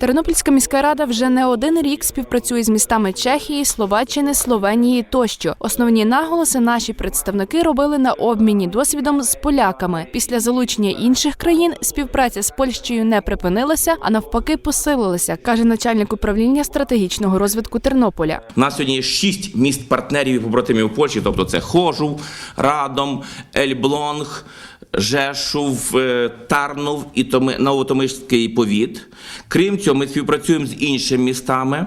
Тернопільська міська рада вже не один рік співпрацює з містами Чехії, Словаччини, Словенії тощо. Основні наголоси наші представники робили на обміні досвідом з поляками. Після залучення інших країн співпраця з Польщею не припинилася, а навпаки посилилася, каже начальник управління стратегічного розвитку Тернополя. У нас сьогодні є шість міст партнерів і побратимів Польщі, тобто це Хожув, Радом, Ельблонг, Жешув, е, Тарнов і Томи- Новотомишський повіт. Крім цього, ми співпрацюємо з іншими містами.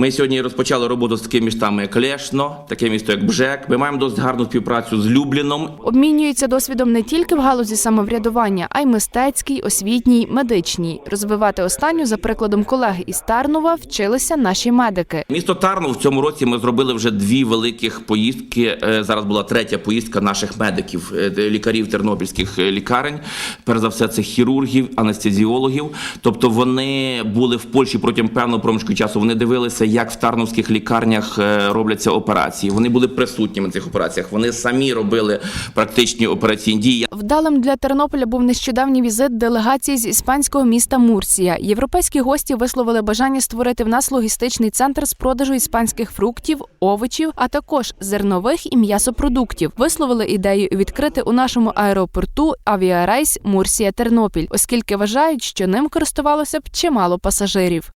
Ми сьогодні розпочали роботу з такими містами, як Лешно, таке місто, як Бжек. Ми маємо досить гарну співпрацю з Любліном. Обмінюються досвідом не тільки в галузі самоврядування, а й мистецькій, освітній, медичній. Розвивати останню за прикладом колег із Тарнова вчилися наші медики. Місто Тарнов в цьому році ми зробили вже дві великих поїздки. Е, Зараз була третя поїздка наших медиків, е, лікарів тернопільських е, лікарень. Перш за все, це хірургів, анестезіологів. Тобто вони були в Польщі протягом певного проміжку часу. Вони дивилися, як в тарновських лікарнях е, робляться операції. Вони були присутніми на цих операціях. Вони самі робили практичні операційні дії. Вдалим для Тернополя був нещодавній візит делегації з іспанського міста Мурсія. Європейські гості висловили бажання створити в нас логістичний центр з продажу іспанських фруктів, овочів, а також зернових і м'ясопродуктів. Висловили ідею відкрити у нашому аеропорту авіарейс Мурсія Тернопіль, оскільки вважають, що ним користувалося б чимало пасажирів.